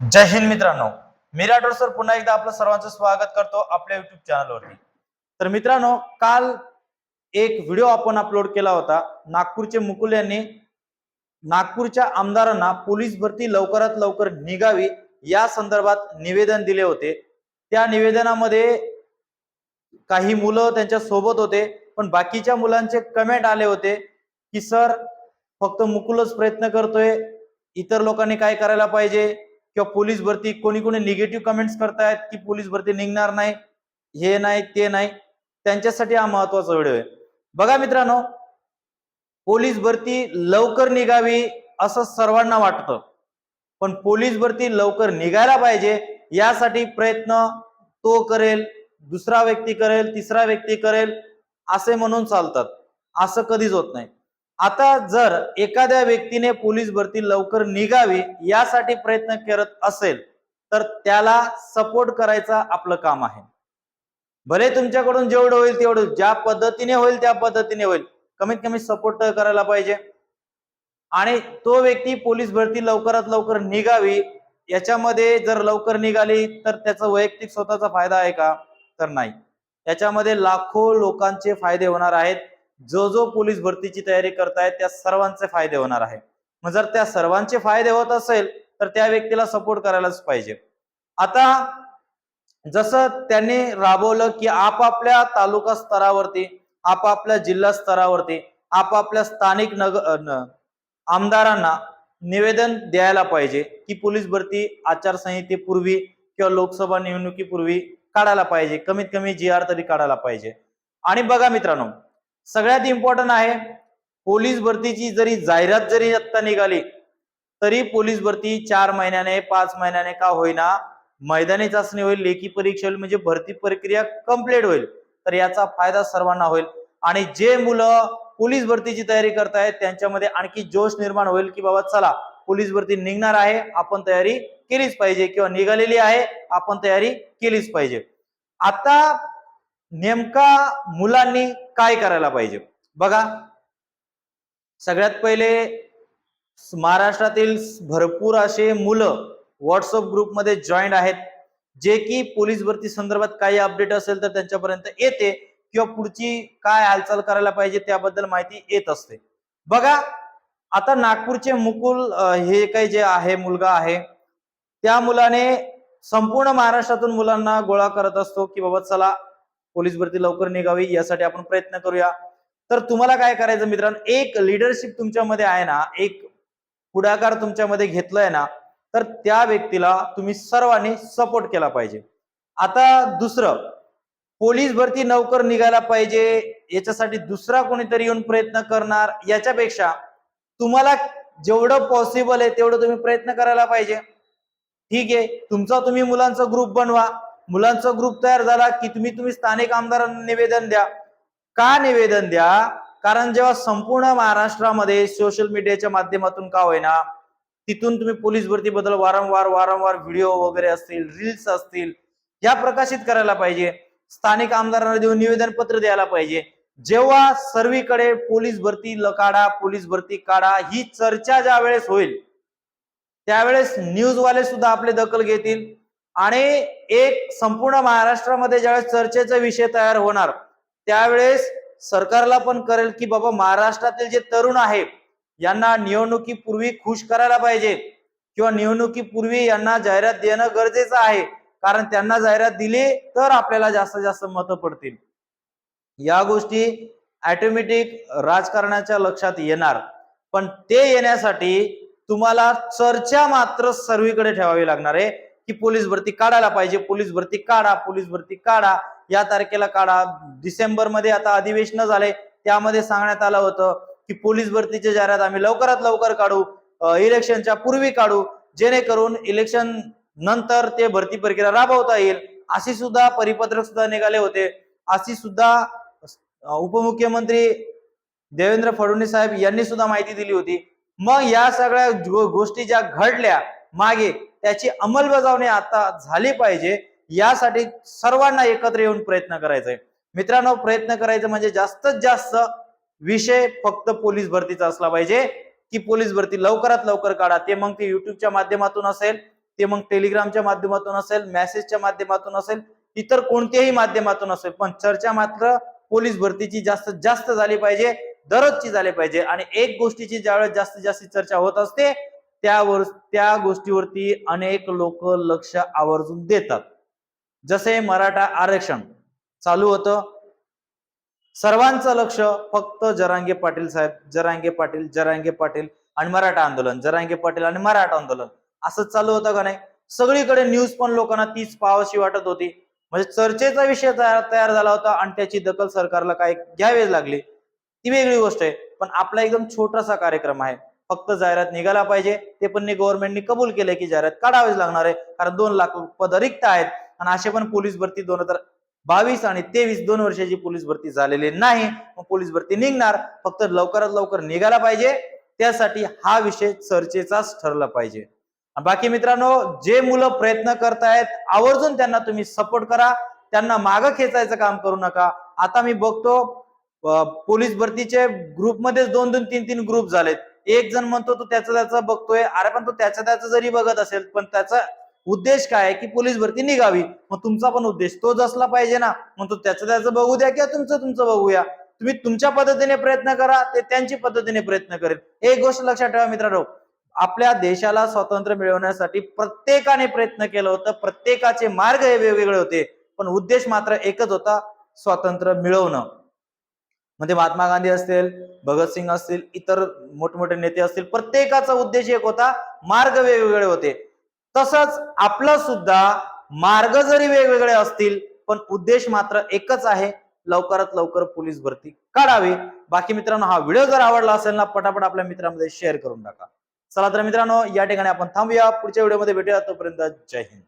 जय हिंद मित्रांनो. मी राठोड सर पुन्हा एकदा आपलं सर्वांचं स्वागत करतो आपल्या युट्यूब चॅनलवरती तर मित्रांनो काल एक व्हिडिओ आपण अपलोड केला होता. नागपूरचे मुकुल यांनी नागपूरच्या आमदारांना पोलीस भरती लवकरात लवकर निघावी या संदर्भात निवेदन दिले होते. त्या निवेदनामध्ये काही मुलं त्यांच्यासोबत होते पण बाकीच्या मुलांचे कमेंट आले होते की सर फक्त मुकुलच प्रयत्न करतोय. इतर लोकांनी काय करायला पाहिजे? किंवा पोलीस भरती कोणी कोणी निगेटिव्ह कमेंट्स करतायत की पोलीस भरती निघणार नाही हे नाही ते नाही त्यांच्यासाठी हा महत्त्वाचा व्हिडिओ आहे. बघा मित्रांनो पोलीस भरती लवकर निघावी असं सर्वांना वाटतं. पण पोलीस भरती लवकर निघायला पाहिजे यासाठी प्रयत्न तो करेल दुसरा व्यक्ती करेल तिसरा व्यक्ती करेल असे म्हणून चालतात. असं कधीच होत नाही. आता जर एखाद्या व्यक्तीने पोलीस भरती लवकर निघावी यासाठी प्रयत्न करत असेल तर त्याला सपोर्ट करायचा आपलं काम आहे. भले तुमच्याकडून जेवढं होईल तेवढं ज्या पद्धतीने होईल त्या पद्धतीने होईल. कमीत कमी सपोर्ट करायला पाहिजे. आणि तो व्यक्ती पोलीस भरती लवकरात लवकर निघावी याच्यामध्ये जर लवकर निघाली तर त्याचा वैयक्तिक स्वतःचा फायदा आहे का? तर नाही. याच्यामध्ये लाखो लोकांचे फायदे होणार आहेत. जो जो पोलीस भरतीची तयारी करतायत त्या सर्वांचे फायदे होणार आहे मग जर त्या सर्वांचे फायदे होत असेल तर त्या व्यक्तीला सपोर्ट करायलाच पाहिजे. आता जसं त्यांनी राबवलं की आपापल्या तालुका स्तरावरती आपापल्या जिल्हा स्तरावरती आपापल्या स्थानिक नग आमदारांना निवेदन द्यायला पाहिजे की पोलीस भरती आचारसंहितेपूर्वी किंवा लोकसभा निवडणुकीपूर्वी काढायला पाहिजे. कमीत कमी जी आर तरी काढायला पाहिजे. आणि बघा मित्रांनो सगळ्यात इम्पॉर्टंट आहे पोलीस भरतीची जरी जाहिरात जरी आत्ता निघाली तरी पोलीस भरती चार महिन्याने पाच महिन्याने का होईना मैदानी चाचणी होईल लेखी परीक्षा होईल म्हणजे भरती प्रक्रिया कंप्लीट होईल. तर याचा फायदा सर्वांना होईल. आणि जे मुलं पोलीस भरतीची तयारी करतायत त्यांच्यामध्ये आणखी जोश निर्माण होईल की बाबा चला पोलीस भरती निघणार आहे आपण तयारी केलीच पाहिजे. किंवा निघालेली आहे आपण तयारी केलीच पाहिजे. आता नेमका मुलांनी काय करायला पाहिजे? बघा सगळ्यात पहिले महाराष्ट्रातील भरपूर असे मुलं व्हॉट्सअप ग्रुपमध्ये जॉईंट आहेत जे की पोलीस भरती संदर्भात काही अपडेट असेल तर त्यांच्यापर्यंत येते किंवा पुढची काय हालचाल करायला पाहिजे त्याबद्दल माहिती येत असते. बघा आता नागपूरचे मुकुल हे काही जे आहे मुलगा आहे त्या मुलाने संपूर्ण महाराष्ट्रातून मुलांना गोळा करत असतो की बाबा चला पोलीस भरती लवकर निघावी यासाठी आपण प्रयत्न करूया. तर तुम्हाला काय करायचं मित्रांनो? एक लिडरशिप तुमच्यामध्ये आहे ना एक पुढाकार तुमच्यामध्ये घेतलाय ना तर त्या व्यक्तीला तुम्ही सर्वांनी सपोर्ट केला पाहिजे. आता दुसरं पोलीस भरती लवकर निघायला पाहिजे याच्यासाठी दुसरा कोणीतरी येऊन प्रयत्न करणार याच्यापेक्षा तुम्हाला जेवढं पॉसिबल आहे तेवढं तुम्ही प्रयत्न करायला पाहिजे. ठीक आहे तुमचा तुम्ही मुलांचा ग्रुप बनवा. मुलांचा ग्रुप तयार झाला की तुम्ही तुम्ही स्थानिक आमदारांना निवेदन द्या. का निवेदन द्या? कारण जेव्हा संपूर्ण महाराष्ट्रामध्ये सोशल मीडियाच्या माध्यमातून का होईना तिथून तुम्ही पोलीस भरती बद्दल वारंवार वारंवार व्हिडिओ वगैरे असतील रील्स असतील या प्रकाशित करायला पाहिजे. स्थानिक आमदारांना देऊन निवेदन पत्र द्यायला पाहिजे. जेव्हा सर्वीकडे पोलीस भरती ल काढा पोलीस भरती काढा ही चर्चा ज्या वेळेस होईल त्यावेळेस न्यूजवाले सुद्धा आपले दखल घेतील. आणि एक संपूर्ण महाराष्ट्रामध्ये ज्यावेळेस चर्चेचा विषय तयार होणार त्यावेळेस सरकारला पण करेल की बाबा महाराष्ट्रातील जे तरुण आहे यांना निवडणुकीपूर्वी खुश करायला पाहिजे किंवा निवडणुकीपूर्वी यांना जाहिरात देणं गरजेचं आहे कारण त्यांना जाहिरात दिली तर आपल्याला जास्तीत जास्त मतं पडतील. या गोष्टी ऑटोमॅटिक राजकारणाच्या लक्षात येणार. पण ते येण्यासाठी तुम्हाला चर्चा मात्र सर्वीकडे ठेवावी लागणार आहे. की पोलीस भरती काढायला पाहिजे. पोलीस भरती काढा पोलीस भरती काढा. या तारखेला काढा. डिसेंबरमध्ये आता अधिवेशन झाले त्यामध्ये सांगण्यात आलं होतं की पोलीस भरतीची जाहिरात आम्ही लवकरात लवकर काढू इलेक्शनच्या पूर्वी काढू जेणेकरून इलेक्शन नंतर ते भरती प्रक्रिया राबवता येईल. अशी सुद्धा परिपत्रक सुद्धा निघाले होते. अशी सुद्धा उपमुख्यमंत्री देवेंद्र फडणवीस साहेब यांनी सुद्धा माहिती दिली होती. मग या सगळ्या गोष्टी ज्या घडल्या मागे त्याची अंमलबजावणी आता झाली पाहिजे यासाठी सर्वांना एकत्र येऊन प्रयत्न करायचा मित्रांनो प्रयत्न करायचं म्हणजे जास्तीत जास्त विषय फक्त पोलीस भरतीचा असला पाहिजे की पोलीस भरती लवकरात लवकर काढा. ते मग ते युट्यूबच्या माध्यमातून असेल ते मग टेलिग्रामच्या माध्यमातून असेल मेसेजच्या माध्यमातून असेल इतर कोणत्याही माध्यमातून असेल. पण चर्चा मात्र पोलीस भरतीची जास्तीत जास्त झाली पाहिजे दररोजची झाली पाहिजे. आणि एक गोष्टीची ज्यावेळेस जास्तीत जास्त चर्चा होत असते त्यावर त्या गोष्टीवरती अनेक लोक लक्ष आवर्जून देतात. जसे मराठा आरक्षण चालू होतं. सर्वांचं लक्ष फक्त जरांगे पाटील साहेब जरांगे पाटील जरांगे पाटील आणि मराठा आंदोलन जरांगे पाटील आणि मराठा आंदोलन. असं चालू होतं का नाही? सगळीकडे न्यूज पण लोकांना तीच पावाशी वाटत होती. म्हणजे चर्चेचा विषय तयार तयार झाला होता आणि त्याची दखल सरकारला काय घ्यावीच लागली. ती वेगळी गोष्ट आहे. पण आपला एकदम छोटासा कार्यक्रम आहे. फक्त जाहिरात निघाला पाहिजे. ते पण गव्हर्नमेंटने कबूल केले की जाहिरात काढावीच लागणार आहे. कारण दोन लाख पद रिक्त आहेत. आणि असे पण पोलीस भरती दोन हजार बावीस आणि तेवीस दोन वर्षाची पोलीस भरती झालेली नाही. मग पोलीस भरती निघणार. फक्त लवकरात लवकर निघाला पाहिजे. त्यासाठी हा विषय चर्चेचाच ठरला पाहिजे. बाकी मित्रांनो जे मुलं प्रयत्न करतायत आवर्जून त्यांना तुम्ही सपोर्ट करा. त्यांना मागं खेचायचं काम करू नका. आता मी बघतो पोलीस भरतीचे ग्रुपमध्येच दोन दोन तीन तीन ग्रुप झालेत. एक जण म्हणतो तो त्याचा त्याचं बघतोय. अरे पण तो त्याचा त्याचं जरी बघत असेल पण त्याचा उद्देश काय आहे की पोलीस भरती निघावी? मग तुमचा पण उद्देश तोच असला पाहिजे ना. मग तो त्याचं त्याचं बघू द्या किंवा तुमचं तुमचं बघूया. तुम्ही तुमच्या पद्धतीने प्रयत्न करा ते त्यांची पद्धतीने प्रयत्न करेल. एक गोष्ट लक्षात ठेवा मित्रांनो. आपल्या देशाला स्वातंत्र्य मिळवण्यासाठी प्रत्येकाने प्रयत्न केलं होतं. प्रत्येकाचे मार्ग हे वेगवेगळे होते. पण उद्देश मात्र एकच होता स्वातंत्र्य मिळवणं. म्हणजे महात्मा गांधी असतील भगतसिंग असतील इतर मोठमोठे नेते असतील प्रत्येकाचा उद्देश एक होता मार्ग वेगवेगळे होते. तसंच आपलं सुद्धा मार्ग जरी वेगवेगळे असतील पण उद्देश मात्र एकच आहे लवकरात लवकर पोलीस भरती काढावी. बाकी मित्रांनो हा व्हिडिओ जर आवडला असेल ना पटापट आपल्या मित्रांमध्ये शेअर करून टाका. चला तर मित्रांनो या ठिकाणी आपण थांबूया. पुढच्या व्हिडिओमध्ये भेटूया. तोपर्यंत जय हिंद.